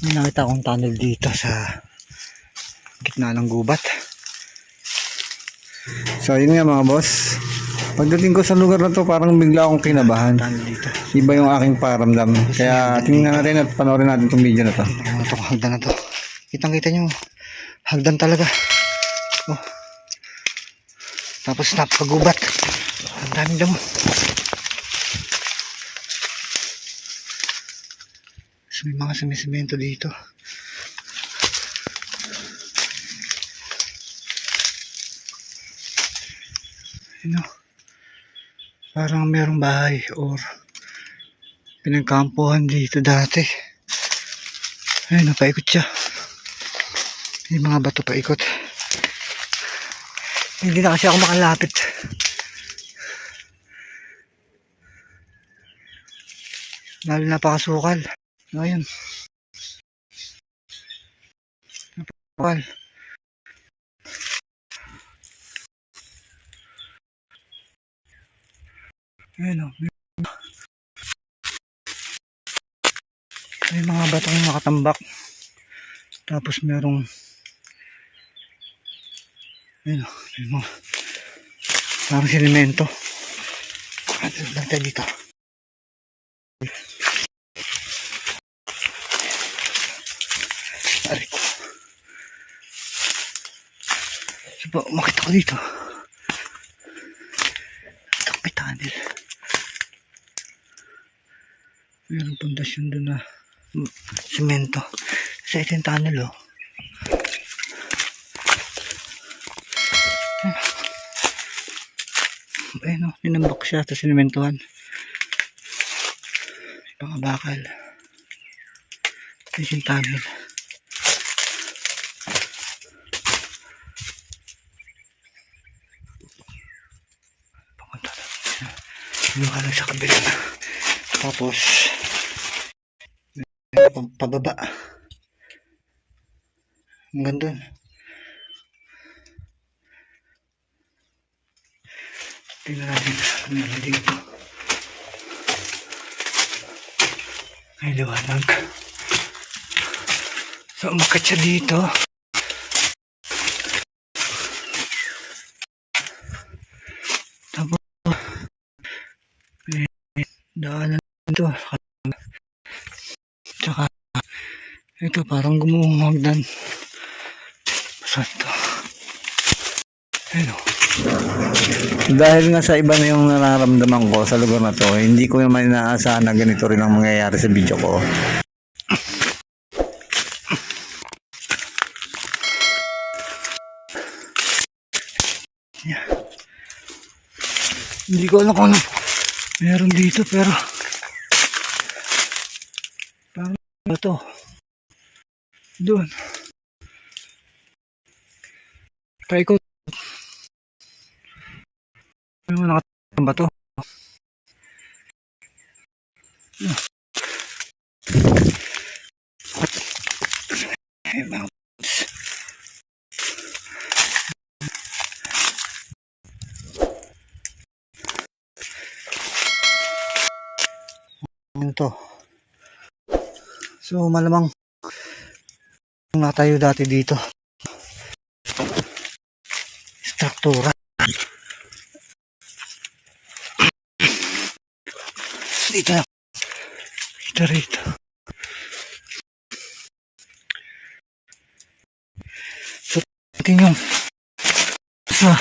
May nakita akong tunnel dito sa gitna ng gubat. So yun nga mga boss. Pagdating ko sa lugar na to parang bigla akong kinabahan. Iba yung aking paramdam. Kaya tingnan natin at panoorin natin itong video na to. Itong hagdan na to. Kitang kita nyo. Hagdan talaga. Oh. Tapos napakagubat. Ang daming damo. May mga semisemento dito. Ano? Parang merong bahay or pinagkampuhan dito dati. Ayun, paikot siya. Yung mga bato paikot. Hindi na kasi ako makalapit. Lalo napakasukal. Ayun. Napakasukal. Ayun o. May, may mga batong nakatambak. Tapos merong ayun o. May mga parang sinimento. Tayo dito? So ba, umakit ako dito. Ito tunnel. Mayroong pundasyon doon na mm, simento. Sa ito yung tunnel oh. Ayun oh, ninambak siya sa sinimentohan. May mga bakal. Ito yung tunnel. Pumunta na siya. Yung lang sa kabila. Tapos, pababa. Hanggang doon. Tingnan natin. Ano yung dito? Ay, liwanag. So, umakat siya dito. Tapos, may daanan dito. Tsaka, ito parang gumuhagdan. Saan ito? Ayun o. Dahil nga sa iba na yung nararamdaman ko sa lugar na to, hindi ko naman inaasahan na ganito rin ang mangyayari sa video ko. Hindi ko alam kung ano meron dito pero parang ano to? Doon. Paikot ano mo nakatang ba to? Ay, mga ano to. So malamang natayo dati dito. Struktura. Dito na. Dito rito. So natin yung sa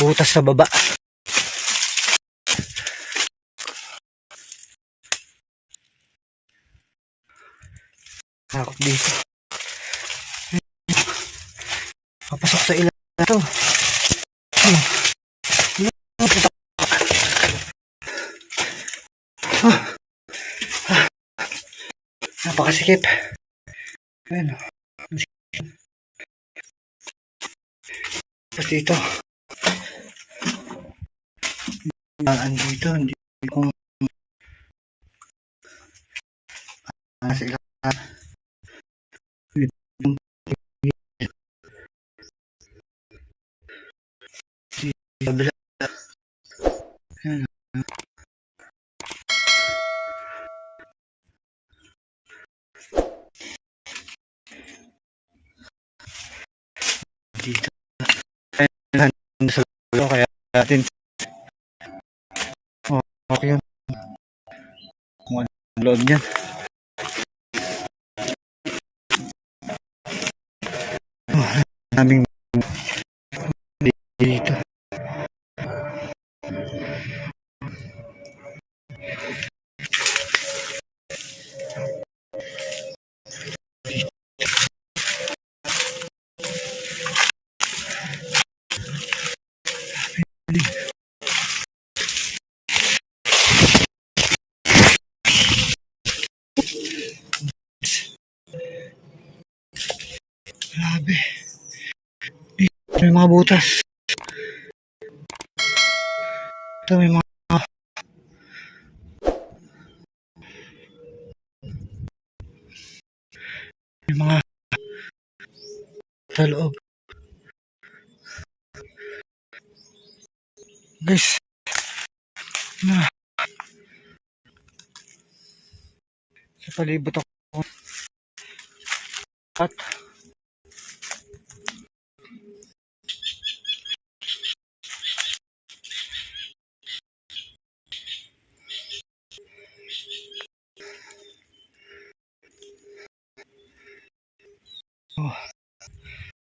butas sa baba Takot dito. Papasok sa ilan to. Hmm. Ah. Ah. Napakasikip. Ayan. oh. Tapos dito. Daan dito. Hindi ko nasa ilan kabila. Ayan. dito. Ayun, sa loob, kaya natin. Oh, okay yun. Kung ano loob niyan. Oh, daming dito. May mga butas. Ito may mga may mga sa loob. Guys. Na. Sa palibot ako. At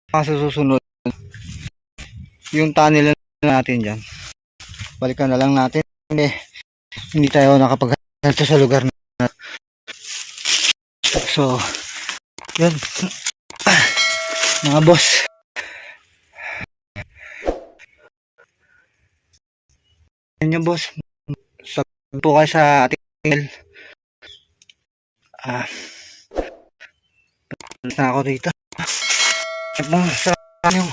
Kaso susunod, yung tunnel na natin dyan, balikan na lang natin. Eh, hindi tayo nakapag sa lugar na. So, yun. Mga boss. Yan yung boss. Sa po kayo sa ating email. Ah. na ako dito. Mga sa yung